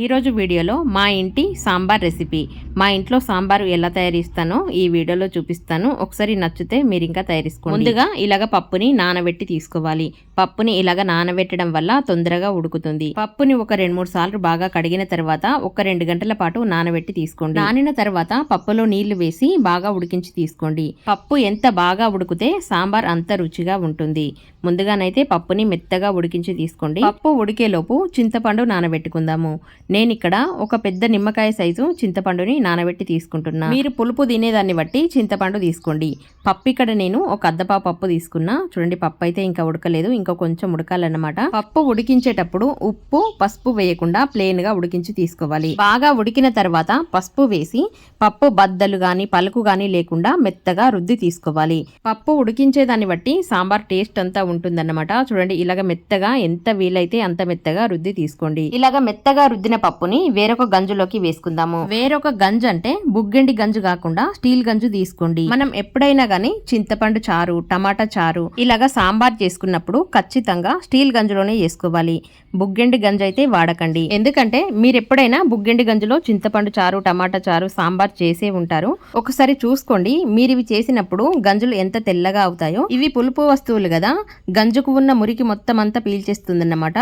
ఈరోజు వీడియోలో మా ఇంటి సాంబార్ రెసిపీ. మా ఇంట్లో సాంబార్ ఎలా తయారిస్తానో ఈ వీడియోలో చూపిస్తాను. ఒకసారి నచ్చితే మీరు ఇంకా తయారీసుకోండి. ముందుగా ఇలాగ పప్పుని నానబెట్టి తీసుకోవాలి. పప్పుని ఇలాగ నానబెట్టడం వల్ల తొందరగా ఉడుకుతుంది. పప్పుని ఒక రెండు మూడు సార్లు బాగా కడిగిన తర్వాత ఒక రెండు గంటల పాటు నానబెట్టి తీసుకోండి. నానిన తర్వాత పప్పులో నీళ్ళు వేసి బాగా ఉడికించి తీసుకోండి. పప్పు ఎంత బాగా ఉడికితే సాంబార్ అంత రుచిగా ఉంటుంది. ముందుగానైతే పప్పుని మెత్తగా ఉడికించి తీసుకోండి. పప్పు ఉడికేలోపు చింతపండు నానబెట్టుకుందాము. నేను ఇక్కడ ఒక పెద్ద నిమ్మకాయ సైజు చింతపండుని నానబెట్టి తీసుకుంటున్నా. మీరు పులుపు తినేదాన్ని బట్టి చింతపండు తీసుకోండి. పప్పు ఇక్కడ నేను ఒక అద్దపా పప్పు తీసుకున్నా. చూడండి పప్పు అయితే ఇంకా ఉడకలేదు. ఇంకా కొంచెం ఉడకాలన్నమాట. పప్పు ఉడికించేటప్పుడు ఉప్పు పసుపు వేయకుండా ప్లేన్గా ఉడికించి తీసుకోవాలి. బాగా ఉడికిన తర్వాత పసుపు వేసి పప్పు బద్దలు గాని పలుకు గాని లేకుండా మెత్తగా రుద్ది తీసుకోవాలి. పప్పు ఉడికించే దాన్ని బట్టి సాంబార్ టేస్ట్ అంతా ఉంటుందన్నమాట. చూడండి ఇలాగ మెత్తగా ఎంత వీలైతే అంత మెత్తగా రుద్ది తీసుకోండి. ఇలాగ మెత్తగా రుద్దిన పప్పుని వేరొక గంజులోకి వేసుకుందాము. వేరొక గంజు అంటే బుగ్గండి గంజు కాకుండా స్టీల్ గంజు తీసుకోండి. మనం ఎప్పుడైనా గానీ చింతపండు చారు టమాటా చారు ఇలాగ సాంబార్ చేసుకున్నప్పుడు ఖచ్చితంగా స్టీల్ గంజులోనే చేసుకోవాలి బుగ్గండి గంజు అయితే వాడకండి. ఎందుకంటే మీరు ఎప్పుడైనా బుగ్గండి గంజులో చింతపండు చారు టమాటా చారు సాంబార్ చేసే ఉంటారు. ఒకసారి చూసుకోండి. మీరు ఇవి చేసినప్పుడు గంజులు ఎంత తెల్లగా అవుతాయో. ఇవి పులుపు వస్తువులు కదా. గంజుకు ఉన్న మురికి మొత్తం అంతా పీల్చేస్తుందన్నమాట.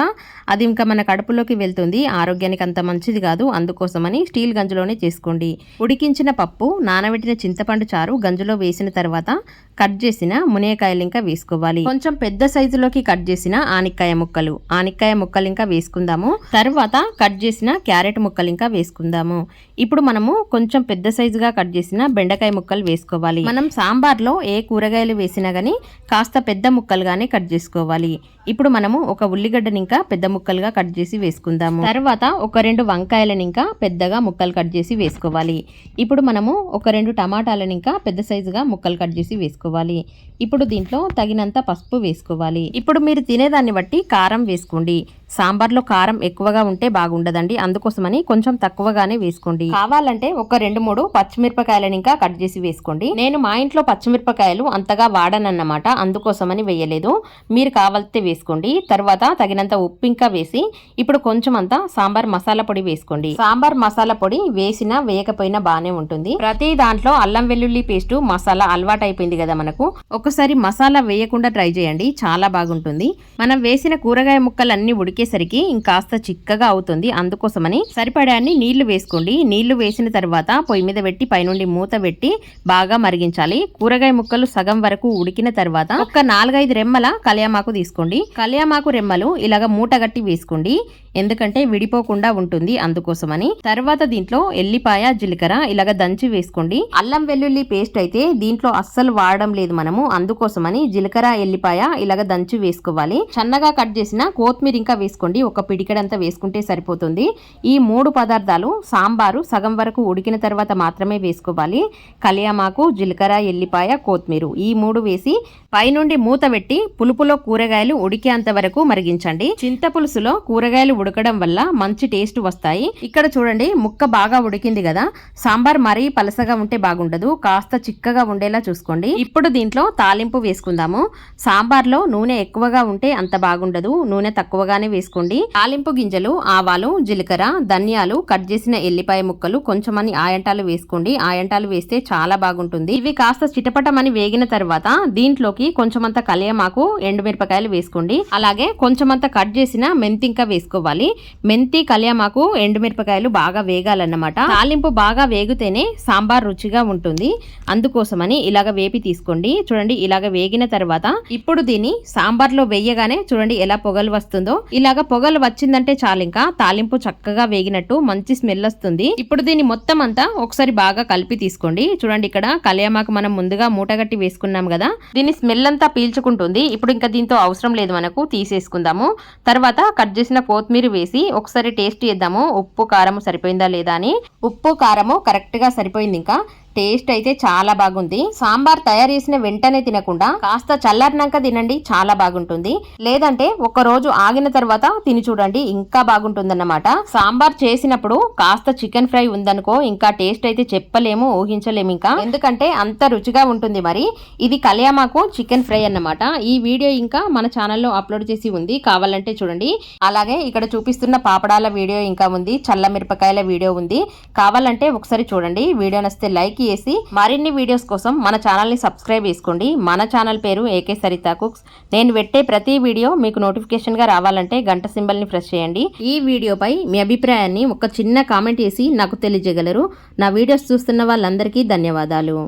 అది ఇంకా మన కడుపులోకి వెళ్తుంది. ఆరోగ్యానికి అంత మంచిది కాదు. అందుకోసమని స్టీల్ గంజులోనే చేసుకోండి. ఉడికించిన పప్పు నానబెట్టిన చింతపండు చారు గంజులో వేసిన తర్వాత కట్ చేసిన మునేకాయలు ఇంకా వేసుకోవాలి. కొంచెం పెద్ద సైజులోకి కట్ చేసిన ఆనిక్కాయ ముక్కలు. ఆనిక్కాయ ముక్కలు ఇంకా వేసుకుందాము. తర్వాత కట్ చేసిన క్యారెట్ ముక్కలు ఇంకా వేసుకుందాము. ఇప్పుడు మనము కొంచెం పెద్ద సైజుగా కట్ చేసిన బెండకాయ ముక్కలు వేసుకోవాలి. మనం సాంబార్లో ఏ కూరగాయలు వేసినా గానీ కాస్త పెద్ద ముక్కలుగానే కట్ చేసుకోవాలి. ఇప్పుడు మనము ఒక ఉల్లిగడ్డని ఇంకా పెద్ద ముక్కలుగా కట్ చేసి వేసుకుందాము. తర్వాత ఒక రెండు వంకాయలను ఇంకా పెద్దగా ముక్కలు కట్ చేసి వేసుకోవాలి. ఇప్పుడు మనము ఒక రెండు టమాటాలను ఇంకా పెద్ద సైజుగా ముక్కలు కట్ చేసి వేసుకోవాలి. చేసుకోవాలి. ఇప్పుడు దీంట్లో తగినంత పసుపు వేసుకోవాలి. ఇప్పుడు మీరు తినేదాన్ని బట్టి కారం వేసుకోండి. సాంబార్లో కారం ఎక్కువగా ఉంటే బాగుండదండి. అందుకోసమని కొంచెం తక్కువగానే వేసుకోండి. కావాలంటే ఒక రెండు మూడు పచ్చిమిరపకాయలను ఇంకా కట్ చేసి వేసుకోండి. నేను మా ఇంట్లో పచ్చిమిరపకాయలు అంతగా వాడనన్నమాట. అందుకోసమని వేయలేదు. మీరు కావాలితే వేసుకోండి. తర్వాత తగినంత ఉప్పు ఇంకా వేసి ఇప్పుడు కొంచెం అంతా సాంబార్ మసాలా పొడి వేసుకోండి. సాంబార్ మసాలా పొడి వేసినా వేయకపోయినా బాగానే ఉంటుంది. ప్రతి దాంట్లో అల్లం వెల్లుల్లి పేస్ట్ మసాలా అలవాటు అయిపోయింది కదా మనకు. ఒక ఒకసారి మసాలా వేయకుండా ట్రై చేయండి. చాలా బాగుంటుంది. మనం వేసిన కూరగాయ ముక్కలన్నీ ఉడికేసరికి ఇంకాస్త చిక్కగా అవుతుంది. అందుకోసమని సరిపడాన్ని నీళ్ళు వేసుకోండి. నీళ్ళు వేసిన తర్వాత పొయ్యి మీద పెట్టి పైనుండి మూత పెట్టి బాగా మరిగించాలి. కూరగాయ ముక్కలు సగం వరకు ఉడికిన తర్వాత ఒక నాలుగైదు రెమ్మల కలియామాకు తీసుకోండి. కలియామాకు రెమ్మలు ఇలాగ మూటగట్టి వేసుకోండి. ఎందుకంటే విడిపోకుండా ఉంటుంది అందుకోసమని. తర్వాత దీంట్లో ఎల్లిపాయ జీలకర్ర ఇలాగ దంచి వేసుకోండి. అల్లం వెల్లుల్లి పేస్ట్ అయితే దీంట్లో అస్సలు వాడడం లేదు మనము అందుకోసమని జీలకర్ర ఎల్లిపాయ ఇలాగ దంచి వేసుకోవాలి. సన్నగా కట్ చేసిన కొత్తిమీర ఇంకా వేసుకోండి. ఒక పిడికడంతా వేసుకుంటే సరిపోతుంది. ఈ మూడు పదార్థాలు సాంబారు సగం వరకు ఉడికిన తర్వాత మాత్రమే వేసుకోవాలి. కలియామాకు జీలకర్ర ఎల్లిపాయ కొత్తిమీర ఈ మూడు వేసి పైనుండి మూత పెట్టి పులుపులో కూరగాయలు ఉడికేంత వరకు మరిగించండి. చింత పులుసులో కూరగాయలు ఉడకడం వల్ల మంచి టేస్ట్ వస్తాయి. ఇక్కడ చూడండి ముక్క బాగా ఉడికింది కదా. సాంబార్ మరీ పలసగా ఉంటే బాగుండదు. కాస్త చిక్కగా ఉండేలా చూసుకోండి. ఇప్పుడు దీంట్లో తాలింపు వేసుకుందాము. సాంబార్లో నూనె ఎక్కువగా ఉంటే అంత బాగుండదు. నూనె తక్కువగానే వేసుకోండి. తాలింపు గింజలు ఆవాలు జీలకర్ర ధనియాలు కట్ చేసిన ఎల్లిపాయ ముక్కలు కొంచెమని ఆయంటాలు వేసుకోండి. ఆయంటాలు వేస్తే చాలా బాగుంటుంది. ఇవి కాస్త చిటపటమని వేగిన తర్వాత దీంట్లోకి కొంచెమంత కలియమాకు ఎండుమిరపకాయలు వేసుకోండి. అలాగే కొంచెమంత కట్ చేసిన మెంతింక వేసుకోవాలి. వేసుకోవాలి మెంతి కళ్యామాకు ఎండుమిరపకాయలు బాగా వేగాలన్నమాట. తాలింపు బాగా వేగితేనే సాంబార్ రుచిగా ఉంటుంది. అందుకోసమని ఇలాగ వేపి తీసుకోండి. చూడండి ఇలాగ వేగిన తర్వాత ఇప్పుడు దీన్ని సాంబార్లో వేయగానే చూడండి ఎలా పొగలు వస్తుందో. ఇలాగ పొగలు వచ్చిందంటే చాలు ఇంకా. తాలింపు చక్కగా వేగినట్టు మంచి స్మెల్ వస్తుంది. ఇప్పుడు దీన్ని మొత్తం అంతా ఒకసారి బాగా కలిపి తీసుకోండి. చూడండి ఇక్కడ కళ్యామాకు మనం ముందుగా మూటగట్టి వేసుకున్నాం కదా. దీని స్మెల్ అంతా పీల్చుకుంటుంది. ఇప్పుడు ఇంకా దీంతో అవసరం లేదు మనకు. తీసేసుకుందాము. తర్వాత కట్ చేసిన కొత్తిమీర వేసి ఒకసారి టేస్ట్ చేద్దాము. ఉప్పు కారం సరిపోయిందా లేదా అని. ఉప్పు కారము కరెక్ట్గా సరిపోయింది ఇంకా. టేస్ట్ అయితే చాలా బాగుంది. సాంబార్ తయారు చేసిన వెంటనే తినకుండా కాస్త చల్లారినాక తినండి చాలా బాగుంటుంది. లేదంటే ఒక రోజు ఆగిన తర్వాత తిని చూడండి ఇంకా బాగుంటుందన్నమాట. సాంబార్ చేసినప్పుడు కాస్త చికెన్ ఫ్రై ఉందనుకో ఇంకా టేస్ట్ అయితే చెప్పలేము ఊహించలేము ఇంకా. ఎందుకంటే అంత రుచిగా ఉంటుంది మరి. ఇది కలియామాకు చికెన్ ఫ్రై అన్నమాట. ఈ వీడియో ఇంకా మన ఛానల్లో అప్లోడ్ చేసి ఉంది. కావాలంటే చూడండి. అలాగే ఇక్కడ చూపిస్తున్న పాపడాల వీడియో ఇంకా ఉంది. చల్ల మిరపకాయల వీడియో ఉంది. కావాలంటే ఒకసారి చూడండి. వీడియో నస్తే లైక్ చేసి మరిన్ని వీడియోస్ కోసం మన ఛానల్ని సబ్స్క్రైబ్ చేసుకోండి. మన ఛానల్ పేరు ఏకే సరిత కుక్స్ నేను పెట్టే ప్రతి వీడియో మీకు నోటిఫికేషన్గా రావాలంటే గంట సింబల్ని ప్రెస్ చేయండి. ఈ వీడియోపై మీ అభిప్రాయాన్ని ఒక చిన్న కామెంట్ చేసి నాకు తెలియజేయగలరు. నా వీడియోస్ చూస్తున్న వాళ్ళందరికీ ధన్యవాదాలు.